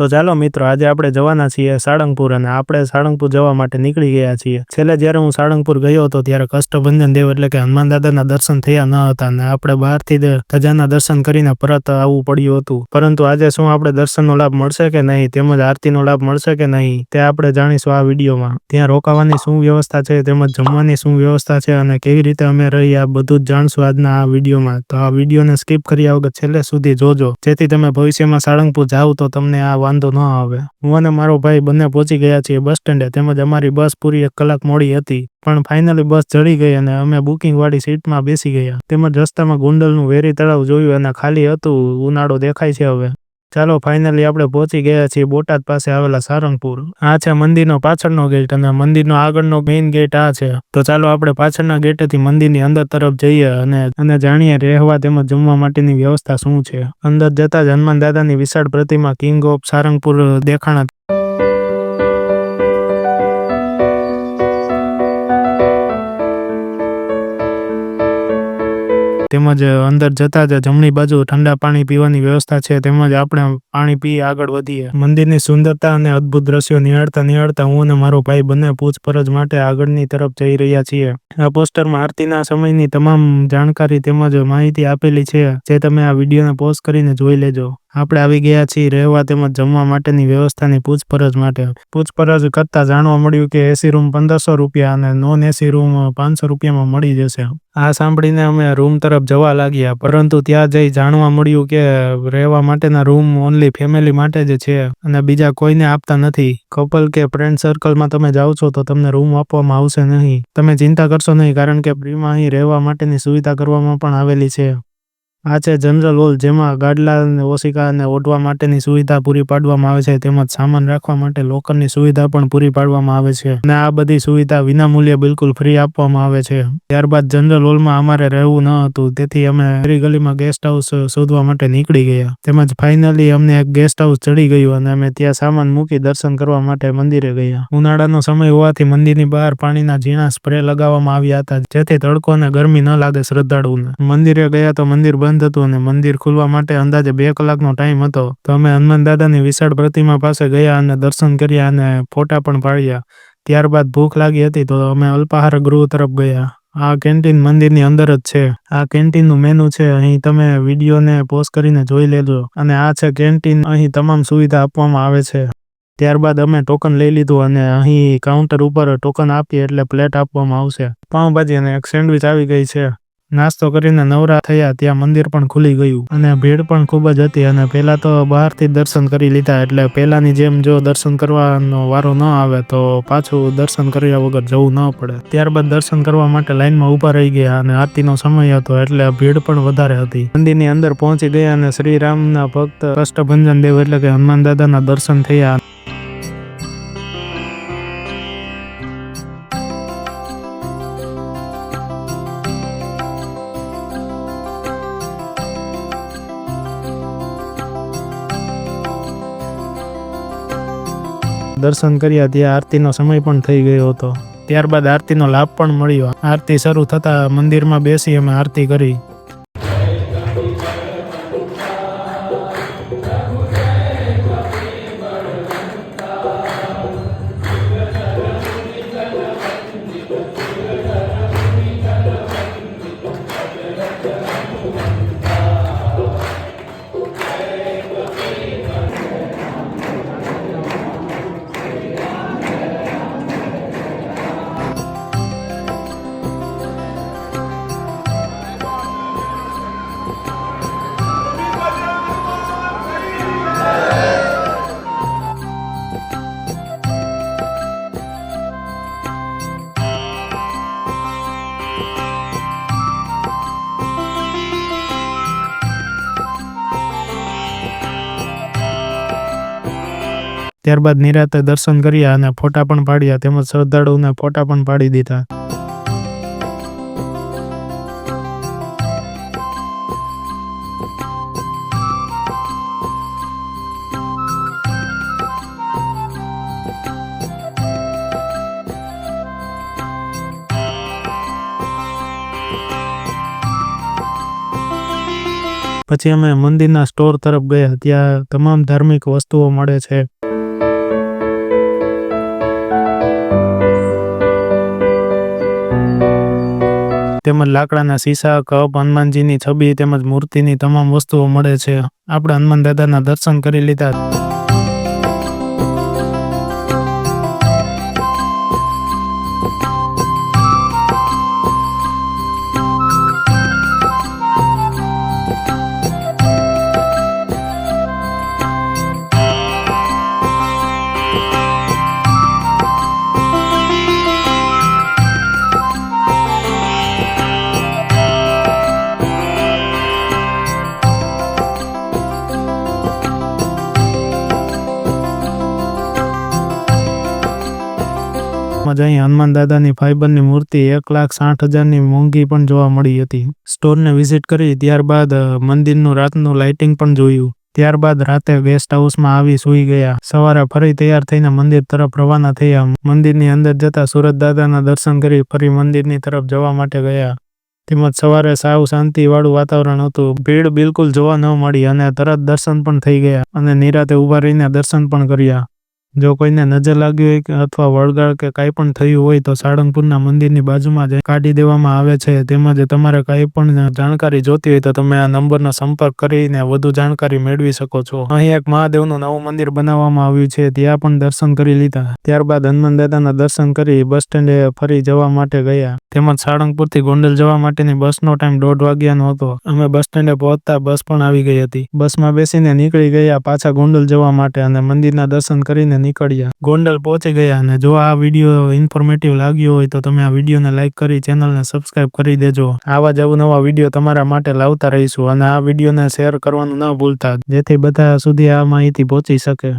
તો ચાલો મિત્રો, આજે આપણે જવાના છીએ સાળંગપુર અને આપણે સાળંગપુર જવા માટે નીકળી ગયા છીએ. છેલ્લે જ્યારે હું સાળંગપુર ગયો હતો ત્યારે કષ્ટભંજન દેવ એટલે કે હનુમાન દાદાના દર્શન થયા ન હતા અને આપણે બહારથી ધજાના દર્શન કરીને પરત આવવું પડ્યું હતું. પરંતુ આજે શું આપણે દર્શનનો લાભ મળશે કે નહીં, તેમજ આરતીનો લાભ મળશે કે નહીં, તે આપણે જાણીશું આ વિડીયોમાં. ત્યાં રોકાવાની શું વ્યવસ્થા છે, તેમજ જમવાની શું વ્યવસ્થા છે અને કેવી રીતે અમે રહી, આ બધું જ જાણશું આજના આ વિડીયોમાં. તો આ વિડીયોને સ્કીપ કર્યા વગર છેલ્લે સુધી જોજો. જેથી તમે ભવિષ્યમાં સાળંગપુર જાઓ તો તમને આ વાંધો ન આવે. હું અને મારો ભાઈ બંને પહોંચી ગયા છીએ બસ સ્ટેન્ડે. તેમજ અમારી બસ પૂરી એક કલાક મોડી હતી. પણ ફાઇનલી બસ ચડી ગઈ અને અમે બુકિંગ વાળી સીટમાં બેસી ગયા. તેમજ રસ્તામાં ગુંડલનું વેરી તળાવ જોયું અને ખાલી હતું. ઉનાળો દેખાય છે હવે. ચાલો ફાઇનલી આપણે પહોંચી ગયા છીએ બોટાદ પાસે આવેલા સારંગપુર. આ છે મંદિરનો પાછળનો ગેટ અને મંદિરનો આગળનો મેઇન ગેટ આ છે. તો ચાલો, આપણે પાછળના ગેટેથી મંદિરની અંદર તરફ જઈએ અને અને જાણીએ રહેવા તેમજ જમવા માટેની વ્યવસ્થા શું છે. અંદર જતા જ હનુમાન દાદાની વિશાળ પ્રતિમા કિંગ ઓફ સારંગપુર દેખાણા તેમજ અંદર જતા જ જમણી બાજુ ઠંડા પાણી પીવાની વ્યવસ્થા છે, તેમજ આપણે પાણી પી આગળ વધીએ. મંદિરની સુંદરતા અને અદ્ભુત દ્રશ્યો નિહાળતા નિહાળતા હું અને મારો ભાઈ બંને પૂછપરછ માટે આગળની તરફ જઈ રહ્યા છીએ. આ પોસ્ટરમાં આરતીના સમયની તમામ જાણકારી તેમજ માહિતી આપેલી છે, જે તમે આ વિડીયોને પોઝ કરીને જોઈ લેજો. આપણે આવી ગયા છીએ રહેવા તેમજ જમવા માટેની વ્યવસ્થાની પૂછપરછ માટે. પૂછપરછ કરતા જાણવા મળ્યું કે એસી રૂમ પંદરસો રૂપિયા અને નોન એસી રૂમ પાંચસો રૂપિયામાં મળી જશે. આ સાંભળીને અમે રૂમ તરફ જવા લાગ્યા, પરંતુ ત્યાં જઈ જાણવા મળ્યું કે રહેવા માટેના રૂમ ઓનલી ફેમિલી માટે જ છે અને બીજા કોઈને આપતા નથી. કપલ કે ફ્રેન્ડ સર્કલમાં તમે જાઓ છો તો તમને રૂમ આપવામાં આવશે નહીં. તમે ચિંતા કરશો નહીં, કારણ કે ફ્રીમાં અહીં રહેવા માટેની સુવિધા કરવામાં પણ આવેલી છે. આ છે જનરલ હોલ, જેમાં ગાડલા અને ઓશિકા અને ઓઢવા માટેની સુવિધા પૂરી પાડવામાં આવે છે, તેમજ સામાન રાખવા માટે લોકરની સુવિધા પણ પૂરી પાડવામાં આવે છે. અને આ બધી સુવિધા વિનામૂલ્યે બિલકુલ ફ્રી આપવામાં આવે છે. ત્યારબાદ જનરલ હોલમાં અમારે રહેવું ન હતું, તેથી અમે ફરી ગલીમાં ગેસ્ટ હાઉસ શોધવા માટે નીકળી ગયા. તેમજ ફાઇનલી અમને એક ગેસ્ટ હાઉસ ચડી ગયું અને અમે ત્યાં સામાન મૂકી દર્શન કરવા માટે મંદિરે ગયા. ઉનાળાનો સમય હોવાથી મંદિરની બહાર પાણીના ઝીણા સ્પ્રે લગાવવામાં આવ્યા હતા, જેથી તડકો અને ગરમી ન લાગે શ્રદ્ધાળુઓને. મંદિરે ગયા તો મંદિર બંધ હતું અને મંદિર ખુલવા માટે અંદાજે બે કલાકનો ટાઈમ હતો. તો અમે હનુમાન દાદાની વિશાળ પ્રતિમા પાસે ગયા અને દર્શન કર્યા અને ફોટા પણ પાડ્યા. ત્યારબાદ ભૂખ લાગી હતી તો અમે અલ્પાહાર ગૃહ તરફ ગયા. આ કેન્ટીન મંદિરની અંદર જ છે. આ કેન્ટીનનું મેનુ છે. અહીં તમે વિડીયોને પોસ્ટ કરીને જોઈ લેજો. અને આ છે કેન્ટીન. અહીં તમામ સુવિધા આપવામાં આવે છે. ત્યારબાદ અમે ટોકન લઈ લીધું અને અહીં કાઉન્ટર ઉપર ટોકન આપીએ એટલે પ્લેટ આપવામાં આવશે. પાઉંભાજી અને એક સેન્ડવિચ આવી ગઈ છે. નાસ્તો કરીને નવરા થયા ત્યાં મંદિર પણ ખુલી ગયું અને ભીડ પણ ખૂબ જ હતી અને પહેલા તો બહારથી દર્શન કરી લીધા એટલે પહેલાની જેમ જો દર્શન કરવાનો વારો ન આવે તો પાછું દર્શન કર્યા વગર જવું ન પડે. ત્યારબાદ દર્શન કરવા માટે લાઈનમાં ઊભા રહી ગયા અને આરતીનો સમય હતો એટલે ભીડ પણ વધારે હતી. મંદિરની અંદર પહોંચી ગયા અને શ્રી રામના ભક્ત કષ્ટભંજન દેવ એટલે કે હનુમાન દાદાના દર્શન થયા. દર્શન કર્યા ત્યાં આરતીનો સમય પણ થઈ ગયો હતો. ત્યારબાદ આરતીનો લાભ પણ મળ્યો. આરતી શરૂ થતા મંદિરમાં બેસી અમે આરતી કરી. ત્યારબાદ નિરાતે દર્શન કર્યા અને ફોટા પણ પાડ્યા, તેમજ શ્રદ્ધાળુઓના ફોટા પણ પાડી દીધા. પછી અમે મંદિરના સ્ટોર તરફ ગયા, ત્યાં તમામ ધાર્મિક વસ્તુઓ મળે છે. તેમજ લાકડાના શીશા, કપ, હનુમાનજીની છબી તેમજ મૂર્તિની તમામ વસ્તુઓ મળે છે. આપણે હનુમાન દાદાના દર્શન કરી લીધા. મજા અહીં હનુમાન દાદાની ફાઈબરની મૂર્તિ એક લાખ સાઠ હજારની મોંઘી પણ જોવા મળી હતી. સ્ટોરને વિઝિટ કરી ત્યારબાદ મંદિરનું રાતનું લાઇટિંગ પણ જોયું. ત્યારબાદ રાતે ગેસ્ટ હાઉસમાં આવી સૂઈ ગયા. સવારે ફરી તૈયાર થઈને મંદિર તરફ રવાના થયા. મંદિરની અંદર જતા સુરત દાદાના દર્શન કરી ફરી મંદિરની તરફ જવા માટે ગયા. તેમજ સવારે સાવ શાંતિ વાળું વાતાવરણ હતું. ભીડ બિલકુલ જોવા ન મળી અને તરત દર્શન પણ થઈ ગયા અને નિરાતે ઊભા રહીને દર્શન પણ કર્યા. જો કોઈને નજર લાગી હોય અથવા વળગાળ કે કાંઈ પણ થયું હોય તો સાળંગપુરના મંદિરની બાજુમાં જ કાઢી દેવામાં આવે છે. તેમજ તમારે કાંઈ પણ જાણકારી જોતી હોય તો તમે આ નંબરનો સંપર્ક કરીને વધુ જાણકારી મેળવી શકો છો. અહીં એક મહાદેવનું નવું મંદિર બનાવવામાં આવ્યું છે. ત્યાં પણ દર્શન કરી લીધા. ત્યારબાદ હનુમાન દાદાના દર્શન કરી બસ સ્ટેન્ડે ફરી જવા માટે ગયા. તેમજ સાળંગપુરથી ગોંડલ જવા માટેની બસનો ટાઈમ દોઢ વાગ્યાનો હતો. અમે બસ સ્ટેન્ડે પહોંચતા બસ પણ આવી ગઈ હતી. બસમાં બેસીને નીકળી ગયા પાછા ગોંડલ જવા માટે અને મંદિરના દર્શન કરીને નીકળ્યા. ગોંડલ પહોંચી ગયા અને જો આ વીડિયો ઇન્ફોર્મેટિવ લાગ્યો હોય તો તમે આ વિડીયોને લાઈક કરી ચેનલને સબસ્ક્રાઇબ કરી દેજો. આવા જ અવનવા વીડિયો તમારા માટે લાવતા રહીશું અને આ વિડીયોને શેર કરવાનું ન ભૂલતા, જેથી બધા સુધી આ માહિતી પહોંચી શકે.